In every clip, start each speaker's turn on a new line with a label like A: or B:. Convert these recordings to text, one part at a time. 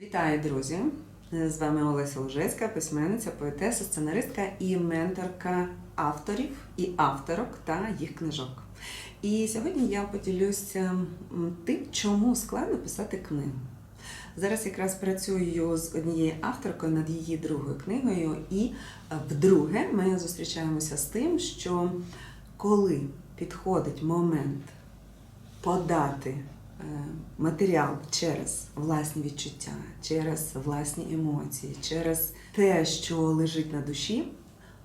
A: Вітаю, друзі! З вами Олеся Лужецька, письменниця, поетеса, сценаристка і менторка авторів і авторок та їх книжок. І сьогодні я поділюся тим, чому складно писати книгу. Зараз якраз працюю з однією авторкою над її другою книгою, і е, вдруге ми зустрічаємося з тим, що коли підходить момент подати е, матеріал через власні відчуття, через власні емоції, через те, що лежить на душі,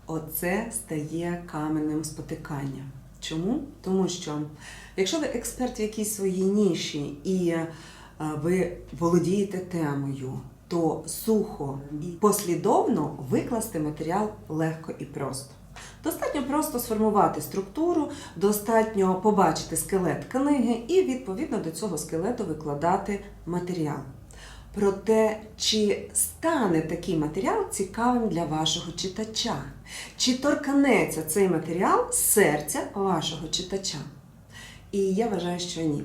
A: оце стає каменем спотикання. Чому? Тому що якщо ви експерт в якійсь своїй ніші і е, ви володієте темою, то сухо і послідовно викласти матеріал легко і просто. Достатньо просто сформувати структуру, достатньо побачити скелет книги і відповідно до цього скелету викладати матеріал. Про те, чи стане такий матеріал цікавим для вашого читача, чи торкнеться цей матеріал серця вашого читача. І я вважаю, що ні.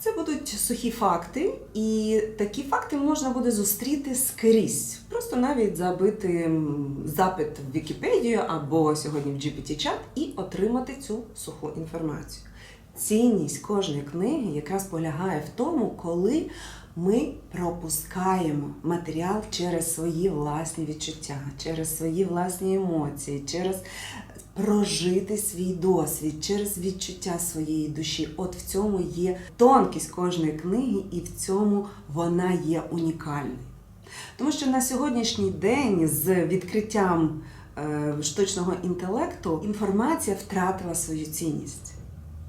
A: Це будуть сухі факти, і такі факти можна буде зустріти скрізь. Просто навіть забити запит в Вікіпедію або сьогодні в GPT-чат і отримати цю суху інформацію. Цінність кожної книги якраз полягає в тому, коли ми пропускаємо матеріал через свої власні відчуття, через свої власні емоції, через прожити свій досвід, через відчуття своєї душі. От в цьому є тонкість кожної книги, і в цьому вона є унікальною. Тому що на сьогоднішній день з відкриттям е, штучного інтелекту інформація втратила свою цінність.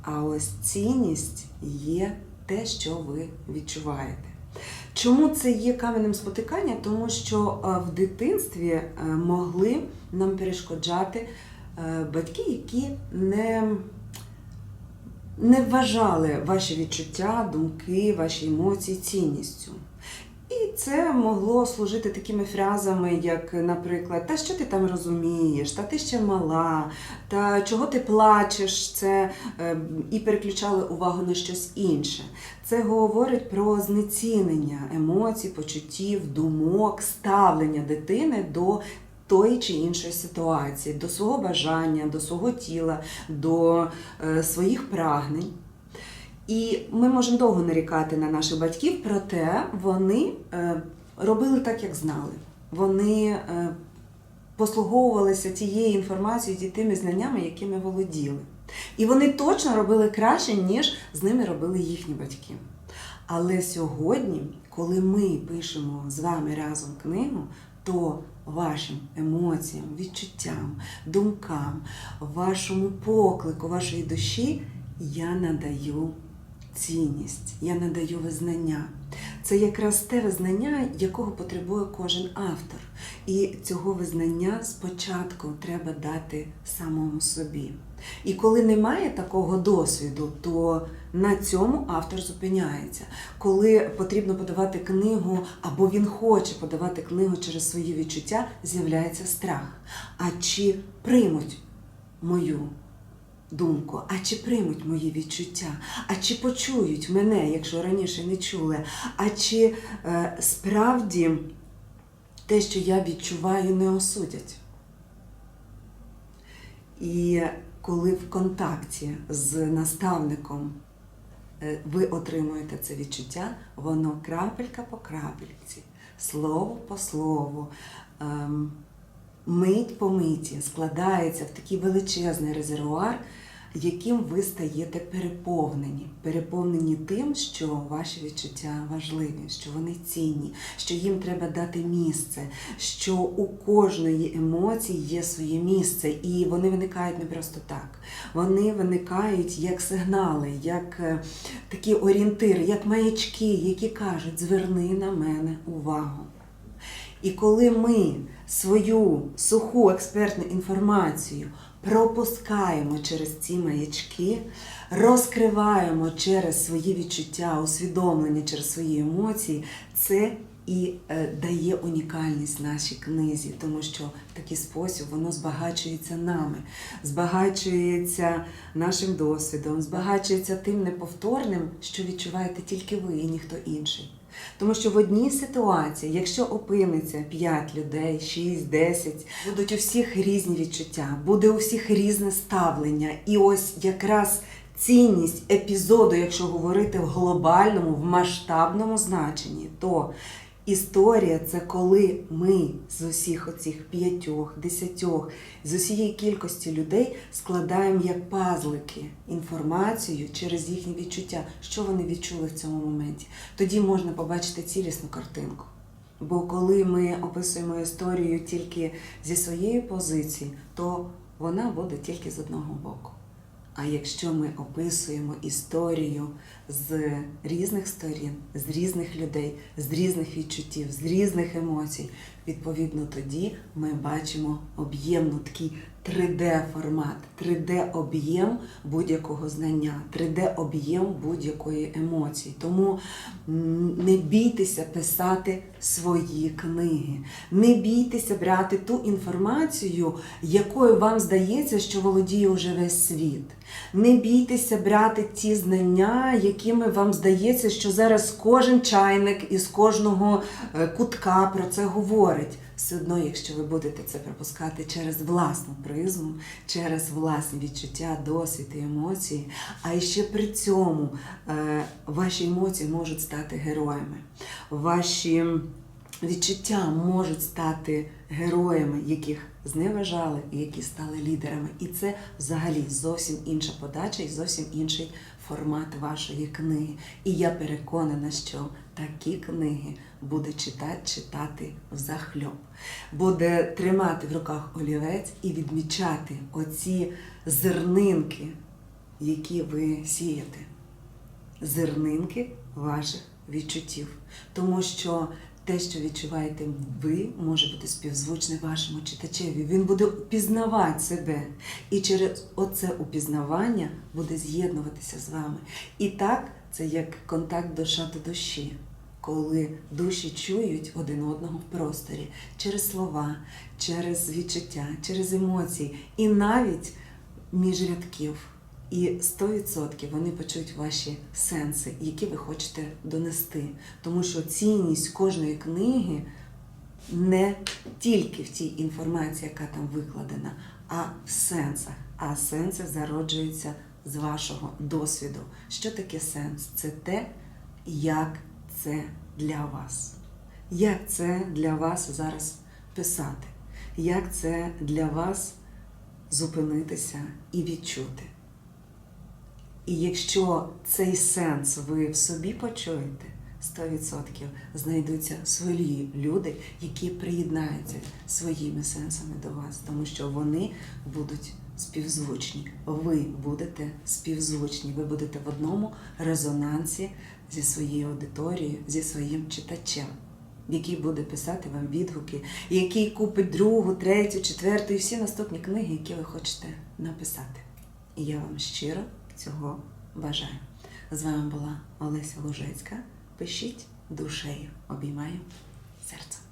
A: А ось цінність є те, що ви відчуваєте. Чому це є каменем спотикання? Тому що е, в дитинстві е, могли нам перешкоджати батьки, які не, не вважали ваші відчуття, думки, ваші емоції цінністю. І це могло служити такими фразами, як, наприклад, та що ти там розумієш, та ти ще мала, та чого ти плачеш, це е, і переключали увагу на щось інше. Це говорить про знецінення емоцій, почуттів, думок, ставлення дитини до тої чи іншої ситуації, до свого бажання, до свого тіла, до е, своїх прагнень. І ми можемо довго нарікати на наших батьків, проте вони е, робили так, як знали. Вони е, послуговувалися тією інформацією, і тими знаннями, якими володіли. І вони точно робили краще, ніж з ними робили їхні батьки. Але сьогодні, коли ми пишемо з вами разом книгу, то вашим емоціям, відчуттям, думкам, вашому поклику, вашої душі я надаю цінність, я надаю визнання. Це якраз те визнання, якого потребує кожен автор. І цього визнання спочатку треба дати самому собі. І коли немає такого досвіду, то на цьому автор зупиняється. Коли потрібно подавати книгу, або він хоче подавати книгу через свої відчуття, з'являється страх. А чи приймуть мою думку, а чи приймуть мої відчуття, а чи почують мене, якщо раніше не чули, а чи е, справді те, що я відчуваю, не осудять. І коли в контакті з наставником е, ви отримуєте це відчуття, воно крапелька по крапельці, слово по слову, ем, мить по миті складається в такий величезний резервуар, яким ви стаєте переповнені. Переповнені тим, що ваші відчуття важливі, що вони цінні, що їм треба дати місце, що у кожної емоції є своє місце, і вони виникають не просто так. Вони виникають як сигнали, як е, такі орієнтири, як маячки, які кажуть: зверни на мене увагу. І коли ми свою суху експертну інформацію пропускаємо через ці маячки, розкриваємо через свої відчуття, усвідомлення, через свої емоції, це і е, дає унікальність нашій книзі, тому що в такий спосіб воно збагачується нами, збагачується нашим досвідом, збагачується тим неповторним, що відчуваєте тільки ви і ніхто інший. Тому що в одній ситуації, якщо опиниться 5 людей, 6, 10, будуть у всіх різні відчуття, буде у всіх різне ставлення. І ось якраз цінність епізоду, якщо говорити в глобальному, в масштабному значенні, то історія це коли ми з усіх оцих п'ятьох, десятьох, з усієї кількості людей складаємо як пазлики інформацію через їхні відчуття, що вони відчули в цьому моменті. Тоді можна побачити цілісну картинку. Бо коли ми описуємо історію тільки зі своєї позиції, то вона буде тільки з одного боку. А якщо ми описуємо історію з різних сторін, з різних людей, з різних відчуттів, з різних емоцій, відповідно тоді ми бачимо об'ємну такий 3D-формат, 3D-об'єм будь-якого знання, 3D-об'єм будь-якої емоції. Тому не бійтеся писати свої книги, не бійтеся брати ту інформацію, якою вам здається, що володіє вже весь світ. Не бійтеся брати ті знання, якими вам здається, що зараз кожен чайник із кожного е, кутка про це говорить. Все одно, якщо ви будете це пропускати через власну призму, через власні відчуття, досвід і емоції, а ще при цьому е, ваші емоції можуть стати героями. Ваші відчуття можуть стати героями, яких зневажали і які стали лідерами. І це взагалі зовсім інша подача і зовсім інший формат вашої книги. І я переконана, що такі книги буде читати, читати взахльоб, буде тримати в руках олівець і відмічати оці зернинки, які ви сієте зернинки ваших відчуттів. Тому що те, що відчуваєте ви, може бути співзвучне вашому читачеві. Він буде упізнавати себе. І через оце упізнавання буде з'єднуватися з вами. І так, це як контакт душа до душі. Коли душі чують один одного в просторі через слова, через відчуття, через емоції, і навіть між рядків. І 100% вони почують ваші сенси, які ви хочете донести. Тому що цінність кожної книги не тільки в тій інформації, яка там викладена, а в сенсах. А сенси зароджуються з вашого досвіду. Що таке сенс? Це те, як це для вас. Як це для вас зараз писати? Як це для вас зупинитися і відчути? І якщо цей сенс ви в собі почуєте, 100% знайдуться свої люди, які приєднаються своїми сенсами до вас, тому що вони будуть співзвучні. Ви будете співзвучні, ви будете в одному резонансі зі своєю аудиторією, зі своїм читачем. Який буде писати вам відгуки, який купить другу, третю, четверту і всі наступні книги, які ви хочете написати. І я вам щиро цього бажаю. З вами була Олеся Лужецька. Пишіть душею, обіймаю серцем.